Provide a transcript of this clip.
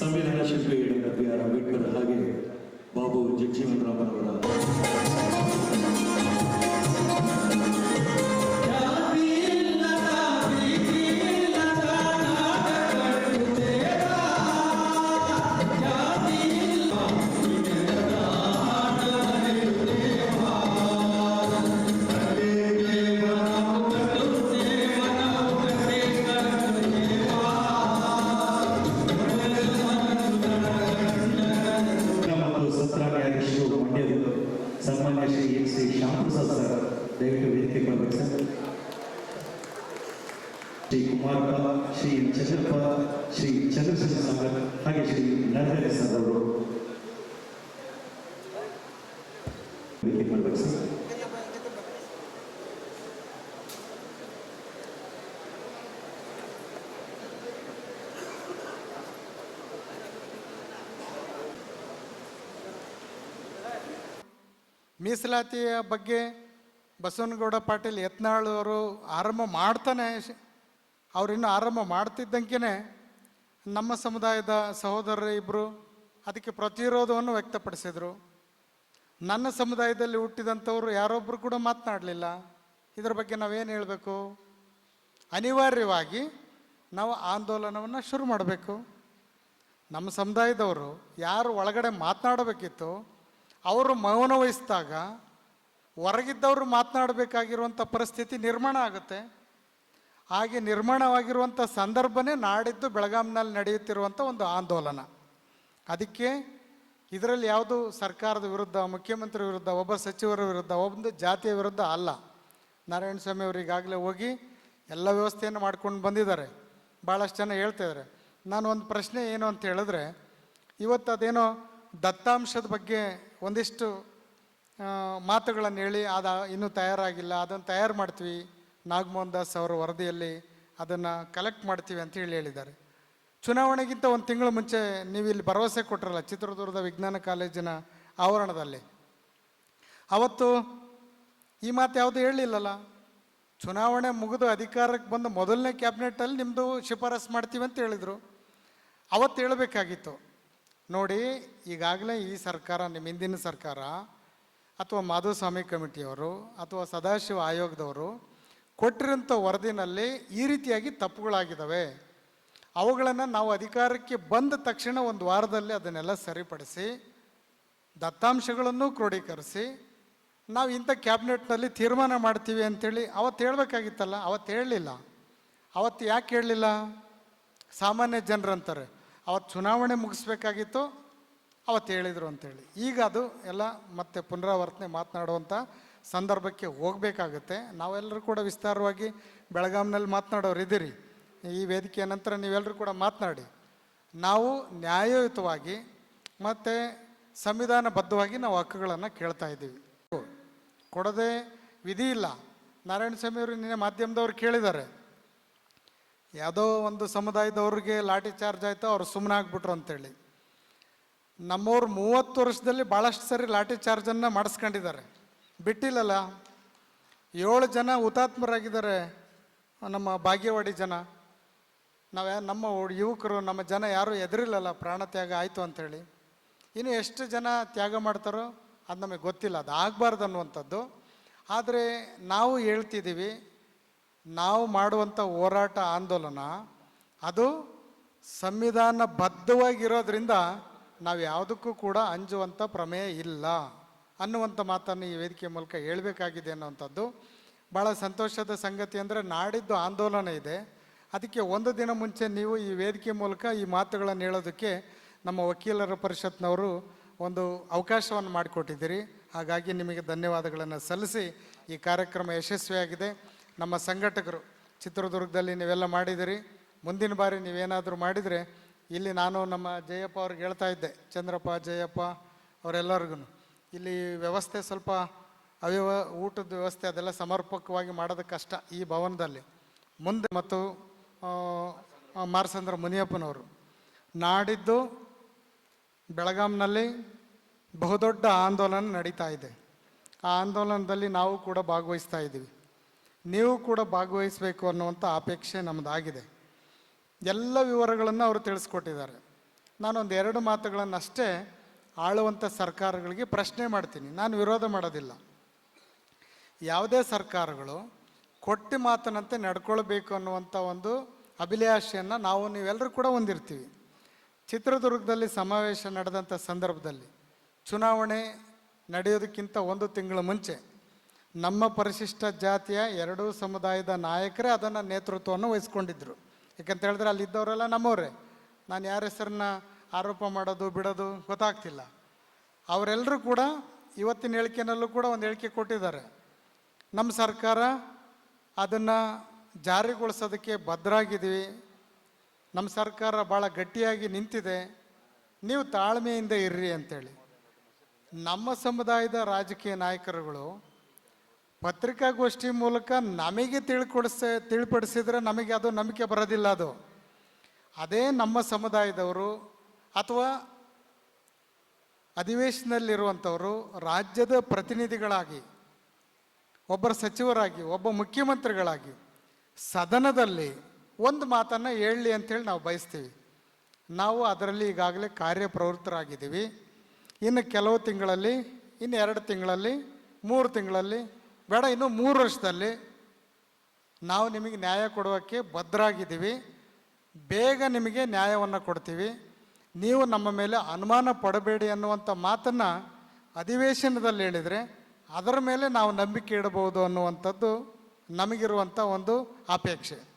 ಸಂವಿಧಾನ ಶಿಲ್ಪಿ doctor B R Ambedkar ಹಾಗೆ ಬಾಬು ಜಗಜೀವನ್ ಮತ್ತು ಶ್ರೀ ಕುಮಾರಪ್ಪ, ಶ್ರೀ ಚಂದ್ರಪ್ಪ ಶ್ರೀ ಚಂದ್ರಶೇಖರ್ ಸಾಗರ್ ಹಾಗೆ ಶ್ರೀ ನರಹರಿ ಸರ್ ಅವರು. ಮೀಸಲಾತಿಯ ಬಗ್ಗೆ ಬಸವನಗೌಡ ಪಾಟೀಲ್ ಯತ್ನಾಳ್ ಅವರು ಆರಂಭ ಮಾಡ್ತಾನೆ. ಅವ್ರಿನ್ನೂ ಆರಂಭ ಮಾಡ್ತಿದ್ದಂಗೆ ನಮ್ಮ ಸಮುದಾಯದ ಸಹೋದರರು ಇಬ್ಬರು ಅದಕ್ಕೆ ಪ್ರತಿರೋಧವನ್ನು ವ್ಯಕ್ತಪಡಿಸಿದರು. ನನ್ನ ಸಮುದಾಯದಲ್ಲಿ ಹುಟ್ಟಿದಂಥವ್ರು ಯಾರೊಬ್ಬರು ಕೂಡ ಮಾತನಾಡಲಿಲ್ಲ. ಇದರ ಬಗ್ಗೆ ನಾವೇನು ಹೇಳಬೇಕು? ಅನಿವಾರ್ಯವಾಗಿ ನಾವು ಆಂದೋಲನವನ್ನು ಶುರು ಮಾಡಬೇಕು. ನಮ್ಮ ಸಮುದಾಯದವರು ಯಾರು ಒಳಗಡೆ ಮಾತನಾಡಬೇಕಿತ್ತು, ಅವರು ಮೌನ ವಹಿಸಿದಾಗ ಹೊರಗಿದ್ದವರು ಮಾತನಾಡಬೇಕಾಗಿರುವಂಥ ಪರಿಸ್ಥಿತಿ ನಿರ್ಮಾಣ ಆಗುತ್ತೆ. ಹಾಗೆ ನಿರ್ಮಾಣವಾಗಿರುವಂಥ ಸಂದರ್ಭನೇ ನಾಡಿದ್ದು ಬೆಳಗಾಂನಲ್ಲಿ ನಡೆಯುತ್ತಿರುವಂಥ ಒಂದು ಆಂದೋಲನ. ಅದಕ್ಕೆ ಇದರಲ್ಲಿ ಯಾವುದು ಸರ್ಕಾರದ ವಿರುದ್ಧ, ಮುಖ್ಯಮಂತ್ರಿ ವಿರುದ್ಧ, ಒಬ್ಬ ಸಚಿವರ ವಿರುದ್ಧ ಒಂದು ಜಾತಿಯ ವಿರುದ್ಧ ಅಲ್ಲ. ನಾರಾಯಣ ಸ್ವಾಮಿ ಅವರು ಈಗಾಗಲೇ ಹೋಗಿ ಎಲ್ಲ ವ್ಯವಸ್ಥೆಯನ್ನು ಮಾಡ್ಕೊಂಡು ಬಂದಿದ್ದಾರೆ. ಭಾಳಷ್ಟು ಜನ ಹೇಳ್ತಿದ್ದಾರೆ ನಾನು ಒಂದು ಪ್ರಶ್ನೆ ಏನು ಅಂತ ಹೇಳಿದ್ರೆ, ಇವತ್ತು ಅದೇನೋ ದತ್ತಾಂಶದ ಬಗ್ಗೆ ಒಂದಿಷ್ಟು ಮಾತುಗಳನ್ನು ಹೇಳಿ, ಅದು ಇನ್ನೂ ತಯಾರಾಗಿಲ್ಲ, ಅದನ್ನು ತಯಾರು ಮಾಡ್ತೀವಿ ನಾಗಮೋಹನ್ ದಾಸ್ ಅವರ ವರದಿಯಲ್ಲಿ ಅದನ್ನು ಕಲೆಕ್ಟ್ ಮಾಡ್ತೀವಿ ಅಂತ ಹೇಳಿ ಹೇಳಿದ್ದಾರೆ. ಚುನಾವಣೆಗಿಂತ ಒಂದು ತಿಂಗಳು ಮುಂಚೆ ನೀವು ಇಲ್ಲಿ ಭರವಸೆ ಕೊಟ್ಟರಲ್ಲ ಚಿತ್ರದುರ್ಗದ ವಿಜ್ಞಾನ ಕಾಲೇಜಿನ ಆವರಣದಲ್ಲಿ. ಅವತ್ತು ಈ ಮಾತು ಯಾವುದು ಹೇಳಲಿಲ್ಲಲ್ಲ, ಚುನಾವಣೆ ಮುಗಿದು ಅಧಿಕಾರಕ್ಕೆ ಬಂದು ಮೊದಲನೇ ಕ್ಯಾಬಿನೆಟಲ್ಲಿ ನಿಮ್ಮದು ಶಿಫಾರಸ್ ಮಾಡ್ತೀವಿ ಅಂತ ಹೇಳಿದರು. ಅವತ್ತು ಹೇಳಬೇಕಾಗಿತ್ತು, ನೋಡಿ ಈಗಾಗಲೇ ಈ ಸರ್ಕಾರ, ನಿಮ್ಮ ಹಿಂದಿನ ಸರ್ಕಾರ, ಅಥವಾ ಮಾಧುಸ್ವಾಮಿ ಕಮಿಟಿಯವರು, ಅಥವಾ ಸದಾಶಿವ ಆಯೋಗದವರು ಕೊಟ್ಟಿರೋಂಥ ವರದಿನಲ್ಲಿ ಈ ರೀತಿಯಾಗಿ ತಪ್ಪುಗಳಾಗಿದ್ದಾವೆ. ಅವುಗಳನ್ನು ನಾವು ಅಧಿಕಾರಕ್ಕೆ ಬಂದ ತಕ್ಷಣ ಒಂದು ವಾರದಲ್ಲಿ ಅದನ್ನೆಲ್ಲ ಸರಿಪಡಿಸಿ, ದತ್ತಾಂಶಗಳನ್ನು ಕ್ರೋಢೀಕರಿಸಿ ನಾವು ಇಂಥ ಕ್ಯಾಬಿನೆಟ್ನಲ್ಲಿ ತೀರ್ಮಾನ ಮಾಡ್ತೀವಿ ಅಂತೇಳಿ ಅವತ್ತು ಹೇಳಬೇಕಾಗಿತ್ತಲ್ಲ, ಅವತ್ತು ಹೇಳಲಿಲ್ಲ. ಅವತ್ತು ಯಾಕೆ ಹೇಳಲಿಲ್ಲ? ಸಾಮಾನ್ಯ ಜನರಂತಾರೆ ಅವತ್ತು ಚುನಾವಣೆ ಮುಗಿಸ್ಬೇಕಾಗಿತ್ತು, ಅವತ್ತು ಹೇಳಿದರು ಅಂತೇಳಿ. ಈಗ ಅದು ಎಲ್ಲ ಮತ್ತೆ ಪುನರಾವರ್ತನೆ ಮಾತನಾಡುವಂಥ ಸಂದರ್ಭಕ್ಕೆ ಹೋಗಬೇಕಾಗುತ್ತೆ. ನಾವೆಲ್ಲರೂ ಕೂಡ ವಿಸ್ತಾರವಾಗಿ ಬೆಳಗಾಂನಲ್ಲಿ ಮಾತನಾಡೋರು ಇದ್ದೀರಿ. ಈ ವೇದಿಕೆಯ ನಂತರ ನೀವೆಲ್ಲರೂ ಕೂಡ ಮಾತನಾಡಿ. ನಾವು ನ್ಯಾಯಯುತವಾಗಿ ಮತ್ತು ಸಂವಿಧಾನಬದ್ಧವಾಗಿ ನಾವು ಹಕ್ಕುಗಳನ್ನು ಕೇಳ್ತಾ ಇದ್ದೀವಿ. ಕೊಡದೆ ವಿಧಿ ಇಲ್ಲ. ನಾರಾಯಣ ಸ್ವಾಮಿ ಅವರು ನಿನ್ನೆ ಮಾಧ್ಯಮದವ್ರು ಕೇಳಿದ್ದಾರೆ. ಯಾವುದೋ ಒಂದು ಸಮುದಾಯದವ್ರಿಗೆ ಲಾಠಿ ಚಾರ್ಜ್ ಆಯಿತು ಅವ್ರು ಸುಮ್ಮನೆ ಆಗ್ಬಿಟ್ರು ಅಂತೇಳಿ. ನಮ್ಮವ್ರು ಮೂವತ್ತು ವರ್ಷದಲ್ಲಿ ಭಾಳಷ್ಟು ಸರಿ ಲಾಠಿ ಚಾರ್ಜನ್ನು ಮಾಡಿಸ್ಕೊಂಡಿದ್ದಾರೆ. ಬಿಟ್ಟಿಲ್ಲಲ್ಲ. ಏಳು ಜನ ಹುತಾತ್ಮರಾಗಿದ್ದಾರೆ ನಮ್ಮ ಭಾಗ್ಯವಾಡಿ ಜನ. ನಾವು ನಮ್ಮ ಯುವಕರು, ನಮ್ಮ ಜನ ಯಾರೂ ಎದುರಿಲ್ಲಲ್ಲ ಪ್ರಾಣ ತ್ಯಾಗ ಆಯಿತು ಅಂಥೇಳಿ ಇನ್ನು ಎಷ್ಟು ಜನ ತ್ಯಾಗ ಮಾಡ್ತಾರೋ ಅದು ನಮಗೆ ಗೊತ್ತಿಲ್ಲ, ಅದು ಆಗಬಾರ್ದು ಅನ್ನುವಂಥದ್ದು. ಆದರೆ ನಾವು ಹೇಳ್ತಿದ್ದೀವಿ, ನಾವು ಮಾಡುವಂಥ ಹೋರಾಟ, ಆಂದೋಲನ, ಅದು ಸಂವಿಧಾನ ಬದ್ಧವಾಗಿರೋದ್ರಿಂದ ನಾವು ಯಾವುದಕ್ಕೂ ಕೂಡ ಅಂಜುವಂಥ ಪ್ರಮೇಯ ಇಲ್ಲ. ಅನ್ನುವಂಥ ಮಾತನ್ನು ಈ ವೇದಿಕೆ ಮೂಲಕ ಹೇಳಬೇಕಾಗಿದೆ ಅನ್ನುವಂಥದ್ದು. ಭಾಳ ಸಂತೋಷದ ಸಂಗತಿ ಅಂದರೆ ನಾಡಿದ್ದು ಆಂದೋಲನ ಇದೆ. ಅದಕ್ಕೆ ಒಂದು ದಿನ ಮುಂಚೆ ನೀವು ಈ ವೇದಿಕೆ ಮೂಲಕ ಈ ಮಾತುಗಳನ್ನು ಹೇಳೋದಕ್ಕೆ ನಮ್ಮ ವಕೀಲರ ಪರಿಷತ್ನವರು ಒಂದು ಅವಕಾಶವನ್ನು ಮಾಡಿಕೊಟ್ಟಿದ್ದೀರಿ. ಹಾಗಾಗಿ ನಿಮಗೆ ಧನ್ಯವಾದಗಳನ್ನು ಸಲ್ಲಿಸಿ ಈ ಕಾರ್ಯಕ್ರಮ ಯಶಸ್ವಿಯಾಗಿದೆ. ನಮ್ಮ ಸಂಘಟಕರು, ಚಿತ್ರದುರ್ಗದಲ್ಲಿ ನೀವೆಲ್ಲ ಮಾಡಿದಿರಿ ಮುಂದಿನ ಬಾರಿ ನೀವೇನಾದರೂ ಮಾಡಿದರೆ ಇಲ್ಲಿ ನಾನು ನಮ್ಮ ಜಯಪ್ಪ ಅವ್ರಿಗೆ ಹೇಳ್ತಾ ಇದ್ದೆ. ಚಂದ್ರಪ್ಪ, ಜಯಪ್ಪ ಅವರೆಲ್ಲರಿಗೂ ಇಲ್ಲಿ ವ್ಯವಸ್ಥೆ ಸ್ವಲ್ಪ ಅವ್ಯವ, ಊಟದ ವ್ಯವಸ್ಥೆ ಅದೆಲ್ಲ ಸಮರ್ಪಕವಾಗಿ ಮಾಡೋದು ಕಷ್ಟ ಈ ಭವನದಲ್ಲಿ. ಮುಂದೆ ಮತ್ತು ಮಾರ್ಸಂದ್ರ ಮುನಿಯಪ್ಪನವರು ನಾಡಿದ್ದು ಬೆಳಗಾಂನಲ್ಲಿ ಬಹುದೊಡ್ಡ ಆಂದೋಲನ ನಡೀತಾ ಇದೆ. ಆ ಆಂದೋಲನದಲ್ಲಿ ನಾವು ಕೂಡ ಭಾಗವಹಿಸ್ತಾ ಇದ್ದೀವಿ. ನೀವು ಕೂಡ ಭಾಗವಹಿಸಬೇಕು ಅನ್ನುವಂಥ ಅಪೇಕ್ಷೆ ನಮ್ಮದಾಗಿದೆ ಎಲ್ಲ ವಿವರಗಳನ್ನು ಅವರು ತಿಳಿಸ್ಕೊಟ್ಟಿದ್ದಾರೆ. ನಾನೊಂದು ಎರಡು ಮಾತುಗಳನ್ನಷ್ಟೇ ಆಳುವಂಥ ಸರ್ಕಾರಗಳಿಗೆ ಪ್ರಶ್ನೆ ಮಾಡ್ತೀನಿ. ನಾನು ವಿರೋಧ ಮಾಡೋದಿಲ್ಲ. ಯಾವುದೇ ಸರ್ಕಾರಗಳು ಕೊಟ್ಟಿ ಮಾತನಂತೆ ನಡ್ಕೊಳ್ಬೇಕು ಅನ್ನುವಂಥ ಒಂದು ಅಭಿಲಾಷೆಯನ್ನು ನಾವು ನೀವೆಲ್ಲರೂ ಕೂಡ ಹೊಂದಿರ್ತೀವಿ. ಚಿತ್ರದುರ್ಗದಲ್ಲಿ ಸಮಾವೇಶ ನಡೆದಂಥ ಸಂದರ್ಭದಲ್ಲಿ ಚುನಾವಣೆ ನಡೆಯೋದಕ್ಕಿಂತ ಒಂದು ತಿಂಗಳ ಮುಂಚೆ ನಮ್ಮ ಪರಿಶಿಷ್ಟ ಜಾತಿಯ ಎರಡೂ ಸಮುದಾಯದ ನಾಯಕರೇ ಅದನ್ನು ನೇತೃತ್ವವನ್ನು ವಹಿಸ್ಕೊಂಡಿದ್ದರು ಯಾಕಂತ ಹೇಳಿದ್ರೆ ಅಲ್ಲಿದ್ದವರೆಲ್ಲ ನಮ್ಮವರೇ. ನಾನು ಯಾರ ಹೆಸರನ್ನ ಆರೋಪ ಮಾಡೋದು, ಬಿಡೋದು ಗೊತ್ತಾಗ್ತಿಲ್ಲ. ಅವರೆಲ್ಲರೂ ಕೂಡ ಇವತ್ತಿನ ಹೇಳಿಕೆನಲ್ಲೂ ಕೂಡ ಒಂದು ಹೇಳಿಕೆ ಕೊಟ್ಟಿದ್ದಾರೆ. ನಮ್ಮ ಸರ್ಕಾರ ಅದನ್ನು ಜಾರಿಗೊಳಿಸೋದಕ್ಕೆ ಭದ್ರಾಗಿದ್ದೀವಿ. ನಮ್ಮ ಸರ್ಕಾರ ಭಾಳ ಗಟ್ಟಿಯಾಗಿ ನಿಂತಿದೆ. ನೀವು ತಾಳ್ಮೆಯಿಂದ ಇರ್ರಿ ಅಂತೇಳಿ. ನಮ್ಮ ಸಮುದಾಯದ ರಾಜಕೀಯ ನಾಯಕರುಗಳು ಪತ್ರಿಕಾಗೋಷ್ಠಿ ಮೂಲಕ ನಮಗೆ ತಿಳ್ಕೊಡಿಸ, ತಿಳಿಪಡಿಸಿದ್ರೆ ನಮಗೆ ಅದು ನಂಬಿಕೆ ಬರೋದಿಲ್ಲ ಅದು. ಅದೇ ನಮ್ಮ ಸಮುದಾಯದವರು ಅಥವಾ ಅಧಿವೇಶನದಲ್ಲಿರುವಂಥವರು ರಾಜ್ಯದ ಪ್ರತಿನಿಧಿಗಳಾಗಿ, ಒಬ್ಬರ ಸಚಿವರಾಗಿ, ಒಬ್ಬ ಮುಖ್ಯಮಂತ್ರಿಗಳಾಗಿ ಸದನದಲ್ಲಿ ಒಂದು ಮಾತನ್ನು ಹೇಳಲಿ ಅಂತೇಳಿ ನಾವು ಬಯಸ್ತೀವಿ. ನಾವು ಅದರಲ್ಲಿ ಈಗಾಗಲೇ ಕಾರ್ಯಪ್ರವೃತ್ತರಾಗಿದ್ದೀವಿ. ಇನ್ನು ಕೆಲವು ತಿಂಗಳಲ್ಲಿ, ಇನ್ನು ಎರಡು ತಿಂಗಳಲ್ಲಿ, ಮೂರು ತಿಂಗಳಲ್ಲಿ, ಬೇಡ, ಇನ್ನು ಮೂರು ವರ್ಷದಲ್ಲಿ ನಾವು ನಿಮಗೆ ನ್ಯಾಯ ಕೊಡೋಕ್ಕೆ ಭದ್ರಾಗಿದ್ದೀವಿ ಬೇಗ ನಿಮಗೆ ನ್ಯಾಯವನ್ನು ಕೊಡ್ತೀವಿ. ನೀವು ನಮ್ಮ ಮೇಲೆ ಅನುಮಾನ ಪಡಬೇಡಿ ಅನ್ನುವಂಥ ಮಾತನ್ನು ಅಧಿವೇಶನದಲ್ಲಿ ಹೇಳಿದರೆ ಅದರ ಮೇಲೆ ನಾವು ನಂಬಿಕೆ ಇಡಬಹುದು ಅನ್ನುವಂಥದ್ದು ನಮಗಿರುವಂಥ ಒಂದು ಅಪೇಕ್ಷೆ.